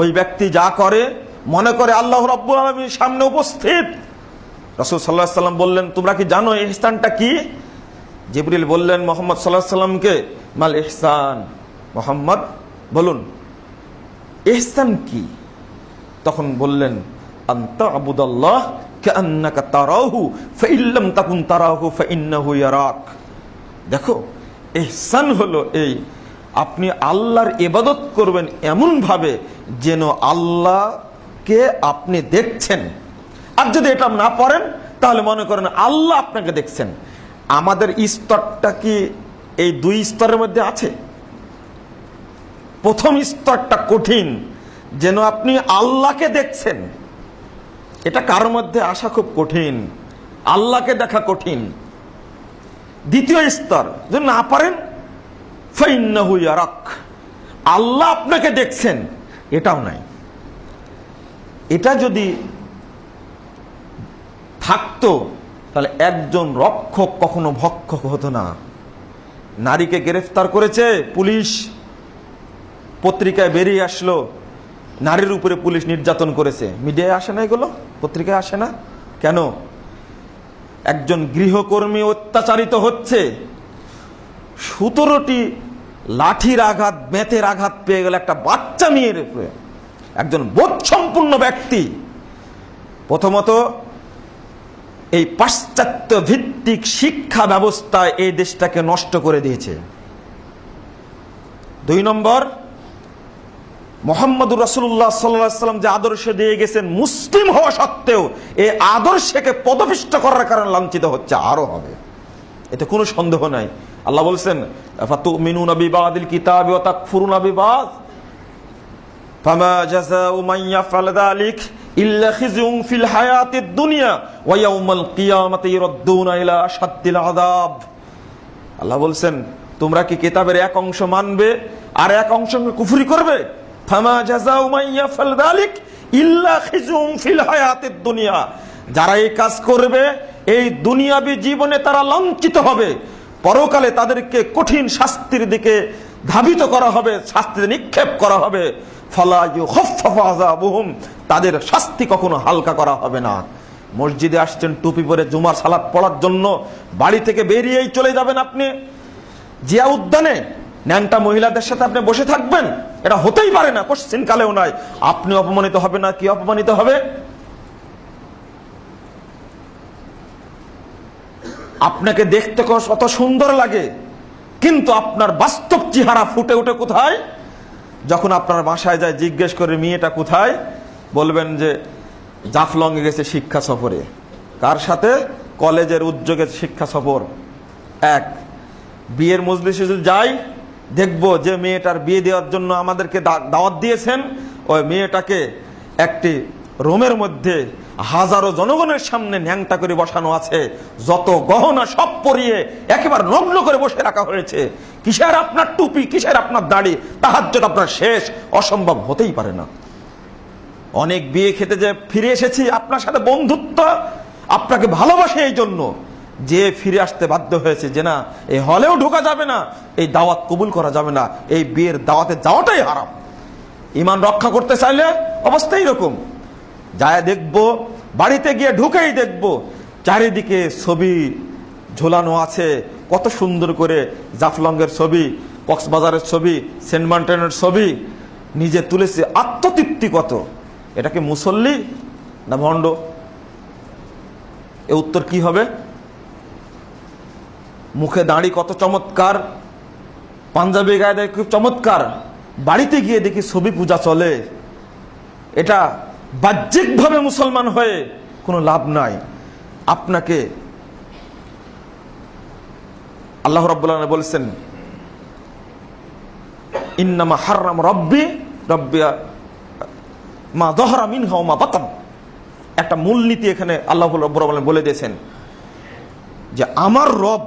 ওই ব্যক্তি যা করে, মনে করে আল্লাহ রব্বুল আলমীর সামনে উপস্থিত। রসুল সাল্লাহ সাল্লাম বললেন, তোমরা কি জানো এই স্থানটা কি? জিবরিল বললেন, মোহাম্মদ সাল্লাহ সাল্লামকে মাল ইহসান। মোহাম্মদ বলুন, ইহসান কি? তখন বললেন, আন্তা আবুদাল্লাহ কান্নাকা তারাহু ফাইল্লাম তাকুন তারাহু, ফাইন্নাহু ইয়ারাক। দেখো, ইহসান হলো এই আপনি আল্লাহর ইবাদত করবেন এমন ভাবে যেন আল্লাহকে আপনি দেখছেন। আর যদি এটা না পড়েন, তাহলে মনে করেন আল্লাহ আপনাকে দেখছেন। আমাদের স্তরটা কি এই দুই স্তরের মধ্যে আছে? প্রথম স্তরটা কঠিন, যেন আপনি আল্লাহকে দেখছেন। এটা কারোর মধ্যে আসা খুব কঠিন? আল্লাহকে দেখা কঠিন। দ্বিতীয় স্তর, যদি না পারেন আল্লাহ আপনাকে দেখছেন, এটাও নাই। এটা যদি থাকতো, তাহলে একজন রক্ষক কখনো ভক্ষক হতো না। নারীকে গ্রেফতার করেছে, পুলিশ পত্রিকায় বেরিয়ে আসলো। নারীর উপরে পুলিশ নির্যাতন করেছে। মিডিয়ায় আসে না এগুলো? পত্রিকায় আসে না? কেন? একজন গৃহকর্মী অত্যাচারিত হচ্ছে। সতেরোটি লাঠির আঘাত, বেতের আঘাত পেয়ে গেল একটা বাচ্চা মেয়ের উপরে। একজন বোধ সম্পূর্ণ ব্যক্তি। প্রথমত, এই পাশ্চাত্য ভিত্তিক শিক্ষা ব্যবস্থা এই দেশটাকে নষ্ট করে দিয়েছে। দুই নম্বর, মোহাম্মদুর রাসুল্লাহ সাল্লাম যে আদর্শ দিয়ে গেছেন, মুসলিম হওয়া সত্ত্বেও এই আদর্শকে পদপিষ্ট করার কারণে লাঞ্ছিত হচ্ছে, আরও হবে। এতে কোনো সন্দেহ নাই। আল্লাহ বলছেন ফাতুমিনুনা বিবাদিল কিতাবি ওয়া তাকফুরুনা বিবাদ? ফামা জাযাউ মান ইয়াফআল যালিক ইল্লা খিজুন ফিল হায়াতিদ দুনিয়া ওয়া ইয়াউমাল কিয়ামাতি ইউরদ্দুনা ইলা আশাদ্দিল আযাব। আল্লাহ বলছেন, তোমরা কি কিতাবের এক অংশ মানবে আর এক অংশ কুফরি করবে? ফামা জাযাউ মান ইয়াফআল যালিক ইল্লা খিজুন ফিল হায়াতিদ দুনিয়া। যারা এই কাজ করবে, এই দুনিয়াবি জীবনে তারা লঞ্চিত হবে। পরকালে তাদেরকে কঠিন শাস্তির দিকে ধাবিত করা হবে, শাস্তিতে নিক্ষেপ করা হবে। ফলাহুম তাদের শাস্তি কখনো হালকা করা হবে না। মসজিদে আসছেন, টুপি পরে জুমার সালাদ পড়ার জন্য বাড়ি থেকে বেরিয়েই চলে যাবেন আপনি। জিয়া উদ্যানে ন্যাংটা মহিলাদের সাথে আপনি বসে থাকবেন, এটা হতেই পারে না কোশ্চিন কালেও নয়। আপনি অপমানিত হবে না, কি অপমানিত হবে? আপনাকে দেখতে কত সুন্দর লাগে। কিন্তু আপনার বাস্তব চেহারা ফুটে উঠে কোথায়? যখন আপনার বাসায় যায়, জিজ্ঞেস করে, মেয়েটা কোথায়? বলবেন যে, জাফলংয়ে গেছে শিক্ষা সফরে। কার সাথে? কলেজের উদ্যোগে শিক্ষা সফর। এক, বিয়ের মজলিসে যদি যাই, দেখব যে মেয়েটার বিয়ে দেওয়ার জন্য আমাদেরকে দাওয়াত দিয়েছেন। ওই মেয়েটাকে একটি রোমের মধ্যে হাজারো জনগণের সামনে ন্যাংটা করে বসানো আছে। যত গহনা সব পরিয়ে একেবারে নগ্ন করে বসে রাখা হয়েছে। কিসের আপনার টুপি, কিসের আপনার দাড়ি? জন্য আপনার শেষ। অসম্ভব হতেই পারে না। অনেক বিয়ে খেতে যে ফিরে এসেছি, আপনার সাথে বন্ধুত্ব, আপনাকে ভালোবাসে এই জন্য। যে ফিরে আসতে বাধ্য হয়েছে, যে না এই হলেও ঢোকা যাবে না, এই দাওয়াত কবুল করা যাবে না, এই বিয়ের দাওয়াতে যাওয়াটাই হারাম। ইমান রক্ষা করতে চাইলে অবস্থা এরকম। যায় দেখব, বাড়িতে গিয়ে ঢুকেই দেখব। চারিদিকে ছবি ঝোলানো আছে, কত সুন্দর করে জাফলংয়ের ছবি, কক্সবাজারের ছবি, সেন্ট মার্টিনের ছবি। নিজে তুলেছে, আত্মতৃপ্তি কত? এটা কি মুসল্লি না ভণ্ড? এ উত্তর কি হবে? মুখে দাঁড়ি কত চমৎকার, পাঞ্জাবি গায়ে খুব চমৎকার। বাড়িতে গিয়ে দেখি ছবি পূজা চলে। এটা বাহ্যিকভাবে মুসলমান হয়ে কোনো লাভ নাই। আপনাকে আল্লাহ রব্বুল্লাহ বলছেন, ইন্নামা হারাম রব্বি রব্বিয়া মা দহরা মিন মা বাতাম একটা মূলনীতি এখানে আল্লাহ রব্বুল বলে দিয়েছেন যে, আমার রব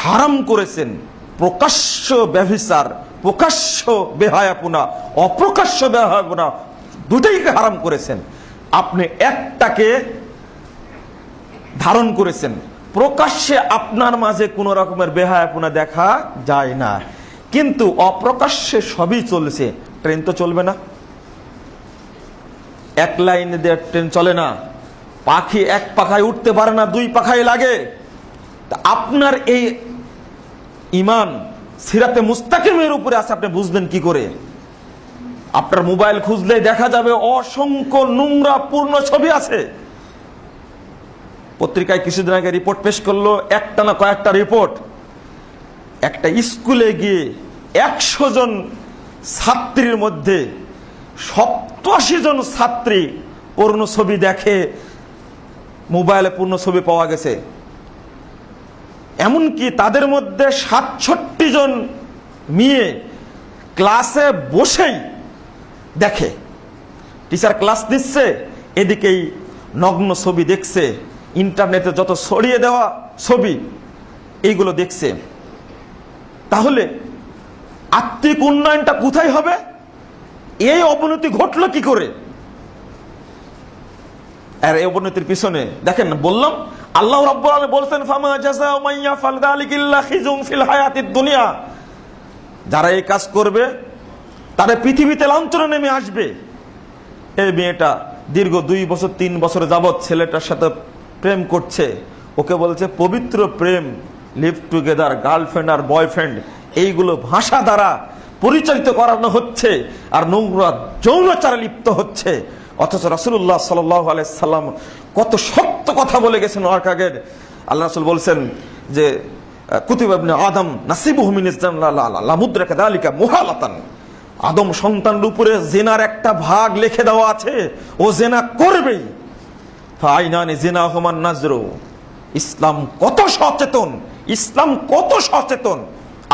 হারাম করেছেন প্রকাশ্য ব্যভিচার প্রকাশ্য বেহায়াপুনা অপ্রকাশ্য বেহায়াপুনা দুটাইকে হারাম করেছেন? আপনি একটাকে ধারণ করেছেন। প্রকাশ্যে আপনার মাঝে কোন রকমের বেহায়াপুনা দেখা যায় না। কিন্তু অপ্রকাশ্যে সবই চলছে। ট্রেন তো চলবে না। এক লাইন দিয়ে ট্রেন চলে না। পাখি এক পাখায় উঠতে পারে না, দুই পাখায় লাগে। আপনার এই ইমান সিরাতে মুস্তাকিমের উপরে আছে, আপনি বুঝবেন কি করে? আপনার মোবাইল খুঁজলে দেখা যাবে অসংখ্য নোংরা পূর্ণ ছবি আছে। পত্রিকায় কিছুদিন আগে রিপোর্ট পেশ করল একটা না কয়েকটা রিপোর্ট। একটা স্কুলে গিয়ে একশো জন ছাত্রীর মধ্যে সপ্তাশি জন ছাত্রী পূর্ণ ছবি দেখে মোবাইলে পূর্ণ ছবি পাওয়া গেছে। এমনকি তাদের মধ্যে সাতষট্টি জন মেয়ে ক্লাসে বসেই দেখে। টিচার ক্লাস দিচ্ছে এদিকেই নগ্ন ছবি দেখছে, ইন্টারনেটে যত ছড়িয়ে দেওয়া ছবি, এইগুলো দেখছে। তাহলে আত্মিক উন্নয়নটা কোথায় হবে? এই অবনতি ঘটলো কি করে? আর এই অবনতির পিছনে, দেখেন, বললাম আল্লাহ রাব্বুল আলামিন বলছেন, ফামা জাযাউ মান ইয়াফআল যালিকা ইল্লা খিজুন ফিল হায়াতিদ দুনিয়া। যারা এই কাজ করবে তারা পৃথিবীতে লাঞ্ছনা নেমে আসবে। এই মেয়েটা দীর্ঘ দুই বছর, তিন বছর যাবৎ ছেলেটার সাথে প্রেম করছে। ওকে বলছে, পবিত্র প্রেম লিভ টুগেদার গার্লফ্রেন্ড আর বয়ফ্রেন্ড এইগুলো ভাষা দ্বারা পরিচালিত করানো হচ্ছে আর নোংরা যৌনাচারে লিপ্ত হচ্ছে। অথচ রাসুল্লাহ সাল্লাম কত শক্ত কথা বলে গেছেন ওর আগের। আল্লাহ রাসুল বলছেন যে, কুতুব ইবনে আদম নাসিবুহমিন লামুদ্রাকা দালিকা মুহালাতান। আদম সন্তানের উপরে জেনার একটা ভাগ লিখে দেওয়া আছে, ও জেনা করবেই। ফাইনানি জেনা হমান নাজরো ইসলাম কত সচেতন, ইসলাম কত সচেতন।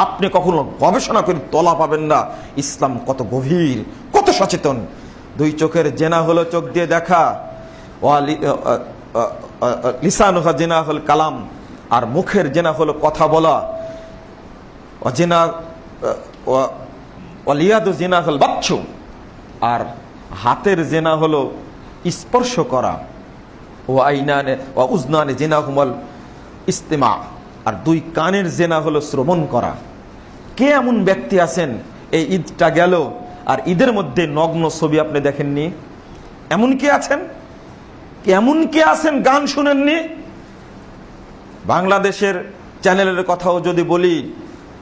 আপনি কখনো গবেষণা করে তলা পাবেন না, ইসলাম কত গভীর, কত সচেতন। দুই চোখের জেনা হলো চোখ দিয়ে দেখা জেনা হল কালাম, আর মুখের জেনা হলো কথা বলা। অলিয়াদু জেনা হল বাচ্চু আর হাতের জেনা হলো স্পর্শ করা। ও আইনানে ও উজনানে জেনা হুমল ইস্তেমা, আর দুই কানের জেনা হলো শ্রবণ করা। কে এমন ব্যক্তি আছেন? এই ঈদটা গেল, আর ঈদের মধ্যে নগ্ন ছবি আপনি দেখেননি? এমন কে আছেন? এমন কে আছেন গান শুনেননি? বাংলাদেশের চ্যানেলের কথাও যদি বলি,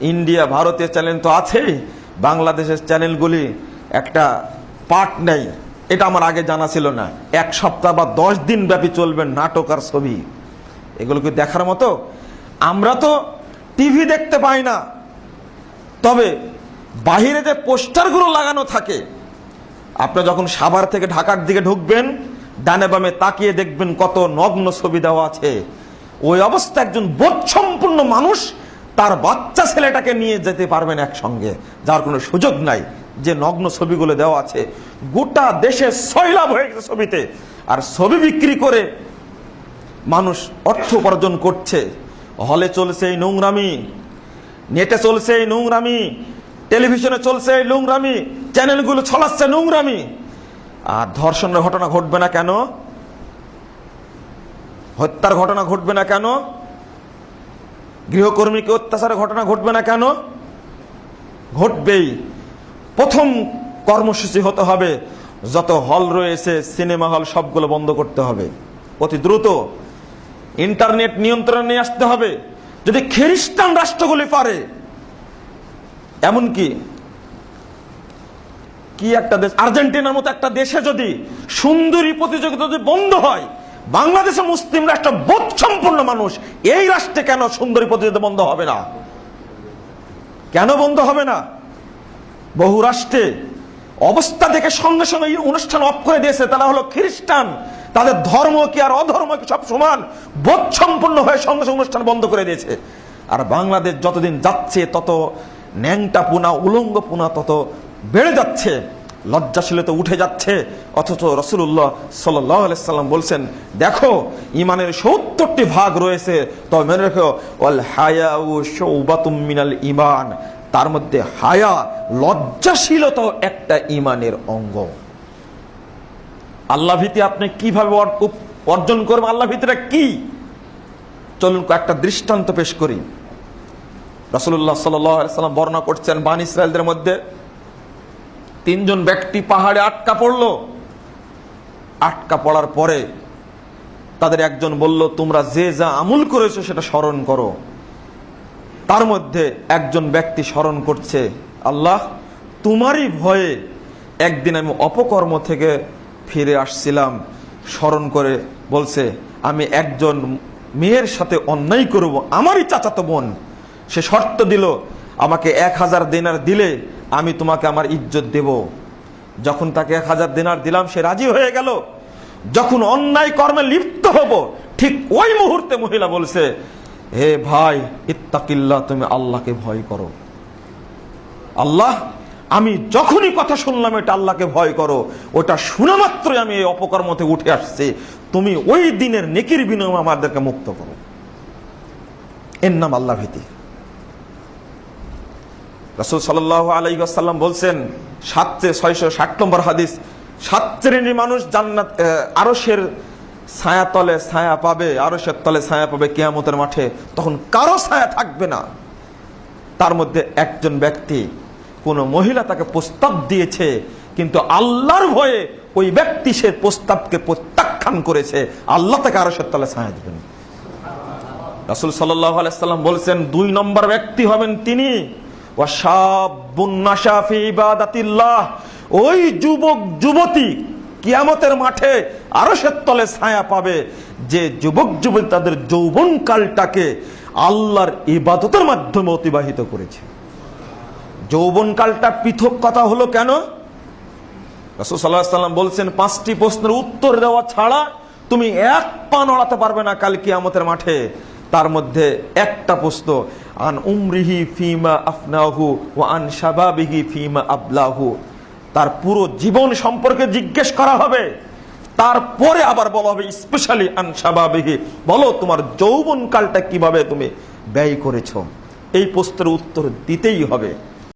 ইন্ডিয়া, ভারতের চ্যানেল তো আছেই, বাংলাদেশের চ্যানেলগুলি একটা পার্ট নেই। এটা আমার আগে জানা ছিল না। এক সপ্তাহ বা দশ দিন ব্যাপী চলবে নাটক আর ছবি। এগুলো কি দেখার মতো? আমরা তো টিভি দেখতে পাই না। তবে বাহিরে যে পোস্টারগুলো লাগানো থাকে আপনি যখন সাভার থেকে ঢাকার দিকে ঢুকবেন ডানে বামে তাকিয়ে দেখবেন কত নগ্ন ছবি দেওয়া আছে। ওই অবস্থা একজন বোধসম্পূর্ণ মানুষ তার বাচ্চা ছেলেটাকে নিয়ে যেতে পারবেন একসঙ্গে, যার কোনো সুযোগ নাই যে নগ্ন ছবিগুলো দেওয়া আছে। গোটা দেশে সৈলাভ হয়ে গেছে ছবিতে। আর ছবি বিক্রি করে মানুষ অর্থ উপার্জন করছে। হলে চলছে এই নোংরামি, নেটে চলছে এই নোংরামি, টেলিভিশনে চলছে এই নোংরামি, চ্যানেলগুলো ছলাচ্ছে নোংরামি। আর ধর্ষণের ঘটনা ঘটবে না কেন? হত্যার ঘটনা ঘটবে না কেন? গৃহকর্মীকে অত্যাচারের ঘটনা ঘটবে না কেন? ঘটবেই। প্রথম কর্মসূচি হতে হবে, যত হল রয়েছে, সিনেমা হল, সবগুলো বন্ধ করতে হবে। অতি দ্রুত ইন্টারনেট নিয়ন্ত্রণ নিয়ে আসতে হবে। যদি খ্রিস্টান রাষ্ট্রগুলি পারে, এমনকি কি একটা দেশ? আর্জেন্টিনার মতো একটা দেশে যদি সুন্দরী প্রতিযোগিতা যদি বন্ধ হয় বাংলাদেশে মুসলিম রাষ্ট্র বোধ সম্পূর্ণ মানুষ, এই রাষ্ট্রে কেন সুন্দরী প্রতিযোগিতা বন্ধ হবে না? কেন বন্ধ হবে না? বহু রাষ্ট্রে অবস্থা দেখে সঙ্গে সঙ্গে এই অনুষ্ঠান অফ করে দিয়েছে। তারা হলো খ্রিস্টান। তাদের ধর্ম কি আর অধর্ম কি সব সমান? বোধ সম্পূর্ণ হয়ে সঙ্গে সঙ্গে অনুষ্ঠান বন্ধ করে দিয়েছে। আর বাংলাদেশ যতদিন যাচ্ছে, তত ন্যাংটা পুনা, উলঙ্গ পুনা, তত বেড়ে যাচ্ছে, লজ্জাশীলতা উঠে যাচ্ছে। অথচ রসুল্লাহ সাল্লাম বলছেন, দেখো ইমানের সত্তরটি ভাগ রয়েছে। তবে মনে রেখো মিনাল ইমান তার মধ্যে হায়া, লজ্জাশীলতাও একটা ইমানের অঙ্গ। আল্লাহ ভীতি আপনি কীভাবে অর- অর্জন করবেন? আল্লাহ ভীতিটা কি? চলুন একটা দৃষ্টান্ত পেশ করি। রসুল্লাহ সাল্লাম বর্ণনা করছেন, বান ইসরায়েলদের মধ্যে তিনজন ব্যক্তি পাহাড়ে আটকা পড়ল। আটকা পড়ার পরে তাদের একজন বলল, তোমরা যে যা আমুল করেছ সেটা স্মরণ করো। তার মধ্যে একজন ব্যক্তি স্মরণ করছে, আল্লাহ, তোমারই ভয়ে একদিন আমি অপকর্ম থেকে ফিরে আসছিলাম। স্মরণ করে বলছে, আমি একজন মেয়ের সাথে অন্যায় করব, আমারই চাচাতো বোন। সে শর্ত দিল, আমাকে এক হাজার দিনার দিলে আমি তোমাকে আমার ইজ্জত দেব। যখন তাকে এক হাজার দিনার দিলাম, সে রাজি হয়ে গেল। যখন অন্যায় কর্মে লিপ্ত হব, ঠিক ওই মুহূর্তে মহিলা বলছে, হে ভাই ইত্তাকিল্লা তুমি আল্লাহকে ভয় করো। আল্লাহ, আমি যখনই কথা শুনলাম, এটা আল্লাহকে ভয় করো। ওটা শোনা মাত্রই আমি এই অপকর্ম থেকে উঠে আসছি। তুমি ওই দিনের নেকির বিনিময়ে আমাদেরকে মুক্ত করো। এর নাম আল্লাহ ভীতি। রসুল সাল্লাহ আলাইসাল্লাম বলছেন সাতচে ছয়শো ষাট নম্বর হাদিস সাত শ্রেণির মানুষ জান্নাত আহ, আরশের ছায়া তলে ছায়া পাবে আরশের তলে ছায়া পাবে কেয়ামতের মাঠে তখন কারও ছায়া থাকবে না। তার মধ্যে একজন ব্যক্তি কোন মহিলা তাকে প্রস্তাব দিয়েছে কিন্তু আল্লাহর ভয়ে ওই ব্যক্তি সে প্রস্তাবকে প্রত্যাখ্যান করেছে আল্লাহ তাকে আরশের তলে ছায়া দেবেন। রাসুল সাল্লাহ আলাইসাল্লাম বলছেন দুই নম্বর ব্যক্তি হবেন তিনি। ওই যুবক, যুবতী কিয়ামতের মাঠে আরও তলে ছায়া পাবে যে যুবক, যুবতী তাদের যৌবন কালটাকে আল্লাহর ইবাদতের মাধ্যমে অতিবাহিত করেছে। যৌবন কালটা পৃথক কথা হলো কেন? রাসূল সাল্লাম বলছেন, পাঁচটি প্রশ্নের উত্তর দেওয়া ছাড়া তুমি এক পা নড়াতে পারবে না কাল কিয়ামতের মাঠে। তার মধ্যে একটা প্রশ্ন, আন উমরিহি ফিমা আফনাহু ও আন সাবাবিহি ফিমা আবলাহু। তার পুরো জীবন সম্পর্কে জিজ্ঞেস করা হবে। তারপরে আবার বলা হবে, স্পেশালি আন সাবাবিহি বলো, তোমার যৌবন কালটা কীভাবে তুমি ব্যয় করেছ? এই প্রশ্নের উত্তর দিতেই হবে।